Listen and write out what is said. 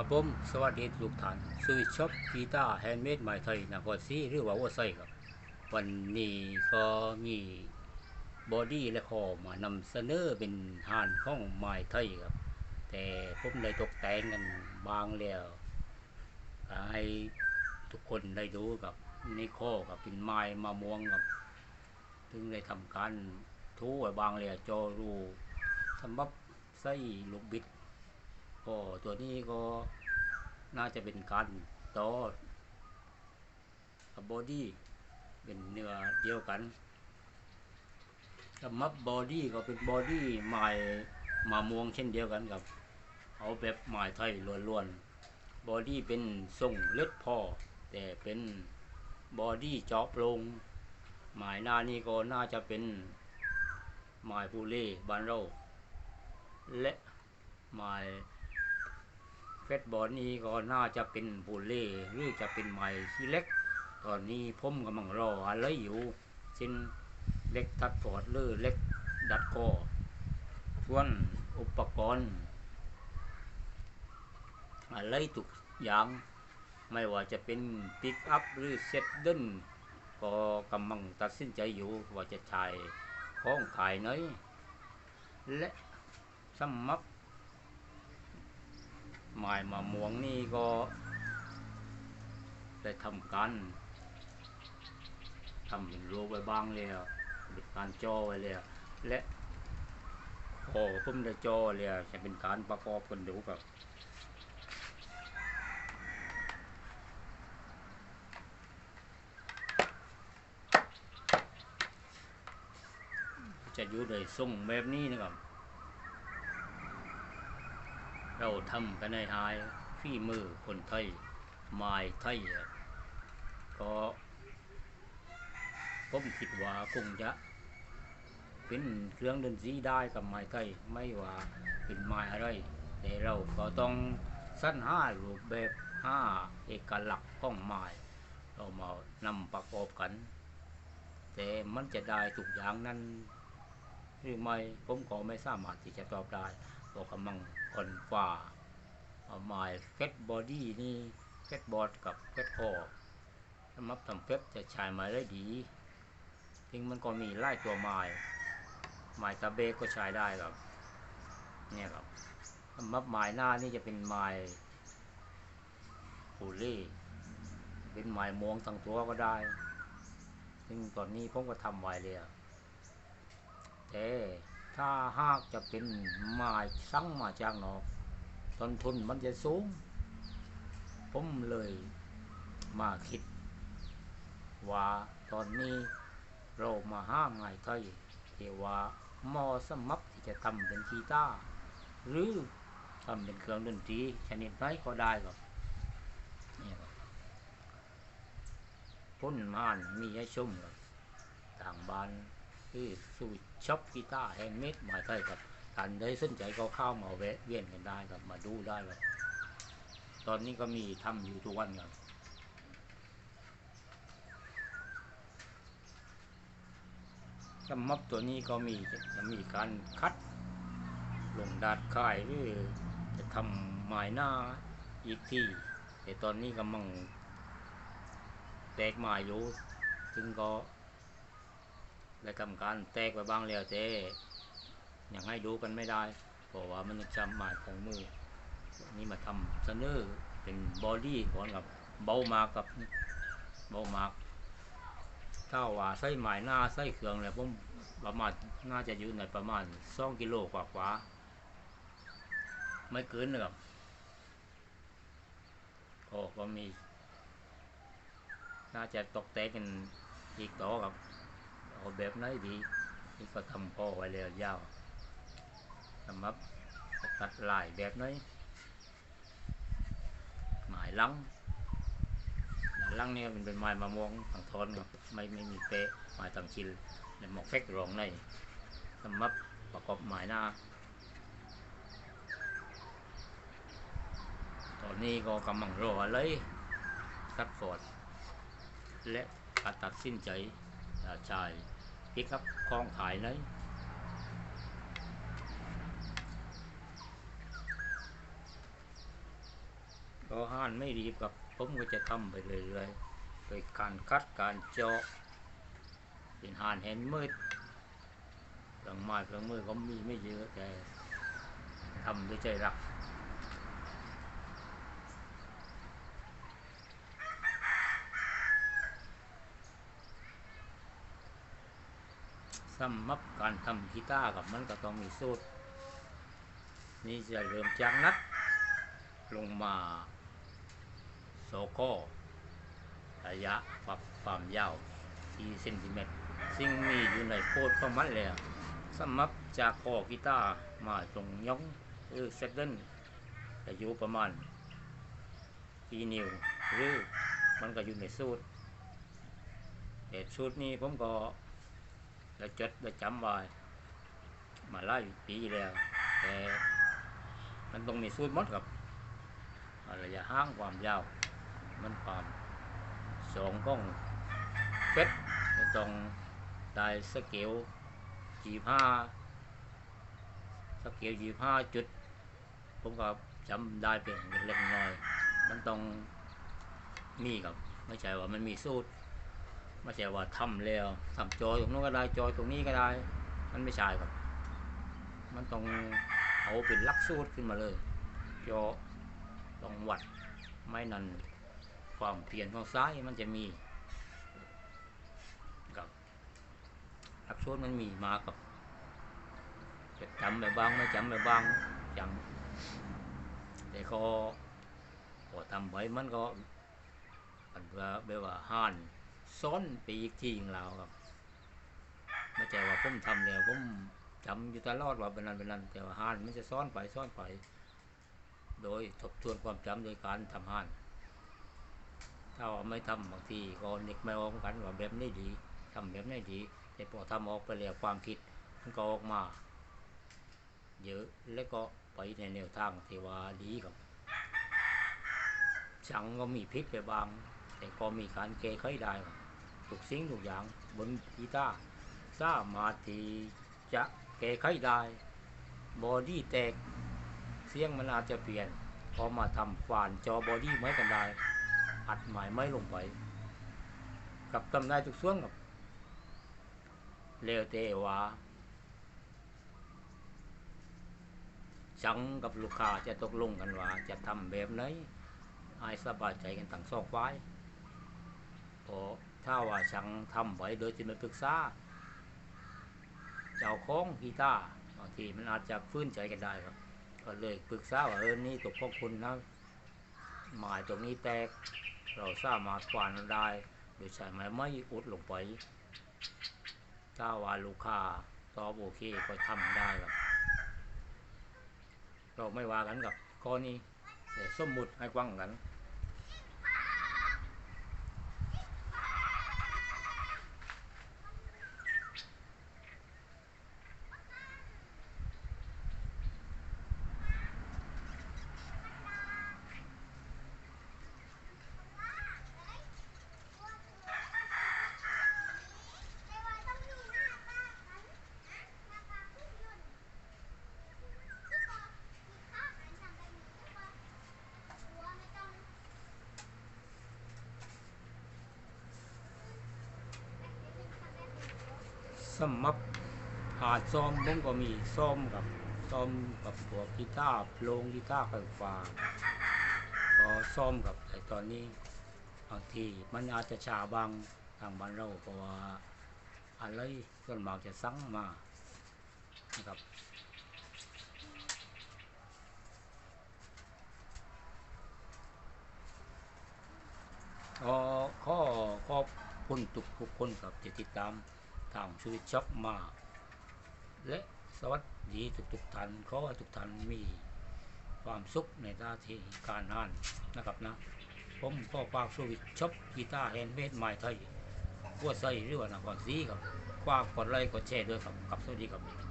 ครับผมสวัสดีทุกท่านซื้อช็อปกีตาร์แฮนด์เมดไม้ไทยนครศรีหรือว่าวัวไซครับ วันนี้ก็มีบอดี้และคอมานำเสนอเป็นหานของไม้ไทยครับ แต่ผมได้ตกแต่งกันบางแล้วให้ทุกคนได้ดูกับในี่ข้อกับเป็นไม้มะม่วงครับถึงได้ทำการทูไว้บางแล้วจอรูสำหรับใส่ลูกบิดก็ตัวนี้ก็ น่าจะเป็นการต่อกับบอดี้เป็นเนื้อเดียวกันสำหรับบอดี้ก็เป็นบอดี้ไม้มะม่วงเช่นเดียวกันกับ เอาแบบไม้ไทยล้วนๆบอดี้เป็นทรงเล็ดพอ แต่เป็นบอดี้จาะโปรงไม้หน้านี้ก็น่าจะเป็นไม้ปูเล่บานเราและไม้ เฟสบอลนี้ก็น่าจะเป็นบูเล่หรือจะเป็นไม้ที่เล็ก ตอนนี้ผมกำลังรออะไรอยู่เช่นเล็กทัดฟอดหรือเล็กดัดคอส่วนอุปกรณ์อะไรทุกอย่างไม่ว่าจะเป็นปิกอัพหรือเซตเดินก็กำลังตัดสินใจอยู่ว่าจะใช้ของขายไหนและสำหรับ หมายมะม่วงนี่ก็ได้ทำการทำเป็นรูไว้บ้างแล้วเป็นการจ่อไว้แล้วและพอผมได้จ่อแล้วจะเป็นการประกอบกันดูกับจะอยู่ในทรงแบบนี้นะครับ เราทำกันในหายฝีมือคนไทยไม้ไทยก็ผมคิดว่าคงจะเป็นเครื่องดนตรีได้กับไม้ไทยไม่ว่าเป็นไม้อะไรแต่เราก็ต้องสรรหารูปแบบห้าเอกลักษณ์ของไม้เรามานำประกอบกัน แต่มันจะได้ทุกอย่างนั้นหรือไม่ผมก็ไม่สามารถที่จะตอบได้เพราะกำลัง คนฝ่าเอาไม้เฟสบอดี้นี่เฟสบอดกับเฟสคอสำหรับทำเฟสจะใช้ไม้ได้ดีถึงมันก็มีไล่ตัวไม้ไม้ตะเบกก็ใช้ได้ครับเนี่ยครับสำหรับไม้หน้านี่จะเป็นไม้ปูเล่เป็นไม้มวงทั้งตัวก็ได้ ซึ่งตอนนี้ผมก็ทำไว้เลยอะแต่ ถ้าหากจะเป็นไม้สั่งมาจากนอกต้นทุนมันจะสูง ผมเลยมาคิด ว่าตอนนี้เรามาห้างไงไทยเทว่ามอสมับที่จะทำเป็นกีตาร์หรือทำเป็นเครื่องดนตรีชนิดไหนก็ได้ครับนี่ครับพ้นม่านมีให้ชมครับต่างบ้าน คือสูตรช็อปกีตาร์แฮนด์เมดหมายไทยครับท่านได้สนใจก็เข้ามาแวะเวียนกันได้ครับมาดูได้ครับตอนนี้ก็มีทำอยู่ทุกวันครับสำหรับตัวนี้ก็มีจะมีการคัดลงดาดค่ายหรือจะทำหมายหน้าอีกที่แต่ตอนนี้กำลังแตกหมายอยู่ซึ่งก็ ได้ทำการแตกไปบ้างแล้วแต่ยังให้ดูกันไม่ได้เพราะว่ามันจำหมายของมือนี่มาทำเสนอเป็นบอดี้ก่อนกับเบามากกับเบามากถ้าว่าใส่หมายหน้าใส่เครื่องแล้วผมประมาณน่าจะอยู่ในประมาณสองกิโลกว่ากว่าๆไม่เกินนะครับโอ้ก็มี น่าจะตกแต่งกันอีกต่อกับ เอาแบบไหนดีนี่ก็ทำพอไว้แล้วยาวสำหรับตัดลายแบบไหนหมายลังหมายลังเนี่ยมันเป็นไม้มะม่วงทางทอนไม่ไม่มีเป๊ะไม้ทางชิลในหมอกเฟกรองในสำหรับประกอบหมายหน้าตอนนี้ก็กำลังรออะไรตัดฟอร์ดและตัดสินใจ à, xài cái cấp con thải đấy ก็ห้านไม่รีบกับผมก็จะทำไปเรื่อยๆโดยการคัดการเจาะเป็นห่านแฮนมืดเครื่องไม้เครื่องมือก็มีไม่เยอะแต่ทำด้วยใจรัก สำหรับการทำกีตาร์กับมันก็ต้องมีสูตร นี่จะเริ่มจากนัดลงมาโซโก้ระยะปรับความยาวที่เซนติเมตรซึ่งมีอยู่ในโคดของมันแล้วสำหรับจากคอกีตาร์มาตรงย่องหรือเซดเดิลจะอยู่ประมาณปีนิวหรือมันก็อยู่ในสูตรแต่สูตรนี้ผมก็ ได้จดได้จำไว้มาหลายปีแล้วแต่มันต้องมีสูตรมดครับระยะห่างความยาว มันความสองก้องเฟสต้องได้สเกลจีห้าสเกลจีห้าจุด ผมก็จำได้เพียงเล็กน้อย มันต้องมีครับ ไม่ใช่ว่ามันมีสูตร ไม่ใช่ว่าทำแล้วทำจอตรงนู้นก็ได้จอตรงนี้ก็ได้ มันไม่ใช่ครับ มันต้องเอาเป็นลักสูตรขึ้นมาเลยจอต้องวัดไม่นั้นความเปลี่ยนของซ้ายมันจะมีกับหลักสูตรมันมีมากับจะจำไปบ้างไม่จำไปบ้างจำแต่ก็พอทำไว้มันก็มันแบบว่าห่าน ซ้อนไปอีกทีของเราครับไม่ใช่ว่าผมทำแล้วผมจำอยู่ตลอดว่าเป็นนั้นเป็นนั้นแต่ว่าห่านมันจะซ้อนไปซ้อนไป โดยทบทวนความจำโดยการทำห่าน ถ้าไม่ทำบางทีก็นึกไม่ออกกันว่าแบบนี้ดีทำแบบนี้ดี แต่พอทำออกไปแล้วความคิดมันก็ออกมาเยอะแล้วก็ไปในแนวทางที่ว่าดีครับช่างก็มีพิษไปบาง แต่ก็มีการแก้ไขได้ครับทุกสิ่งทุกอย่างบนกีตาร์สามารถที่จะแก้ไขได้บอดี้แตกเสียงมันอาจจะเปลี่ยนพอมาทำฝานจอบอดี้ไม้กันได้อัดหมายไม้ลงไป กับทำได้ทุกส่วนกับเลวแต่ว่าจังกับลูกค้าจะตกลงกันว่า จะทำแบบไหนให้สบายใจกันตั้งสองฝ่าย พอถ้าว่าช่างทำไว้โดยที่ไม่ปรึกษาเจ้าของกีตาร์บางทีมันอาจจะฟื้นใจกันได้ครับ ก็เลยปรึกษาว่าเออนี่ตกพวกคุณนะหมายตรงนี้แตก เราสามารถควานมันได้ โดยใช้ไม้ไม้อุดลงไป ถ้าว่าลูกค้าตอบโอเคก็ทำได้ครับ เราไม่ว่ากันกับข้อนี้แต่สมมุติให้กว้างกัน สำหรับหาดซ้อมผมก็มีซ้อมกับซ้อมกับพวกกีตาร์โปรงกีตาร์ไฟฟ้าก็ซ้อมกับแต่ตอนนี้บางทีมันอาจจะชาบางทางบ้านเราเพราะว่าอะไรส่วนมากจะสั่งมานะครับก็ข้อขอบคุณทุกทุกๆคนกับที่ติดตามางชีวิตช็อปมาและสวัสดีทุกๆท่านขอให้ทุกท่านมีความสุขในหน้าที่การงานนะครับนะ ผมก็ฝากชีวิตช็อปกีตาร์แฮนด์เมดไม้ไทยกัวไซหรือว่านครศรีครับฝากกดไลค์กดแชร์ด้วยครับกับสวัสดีครับ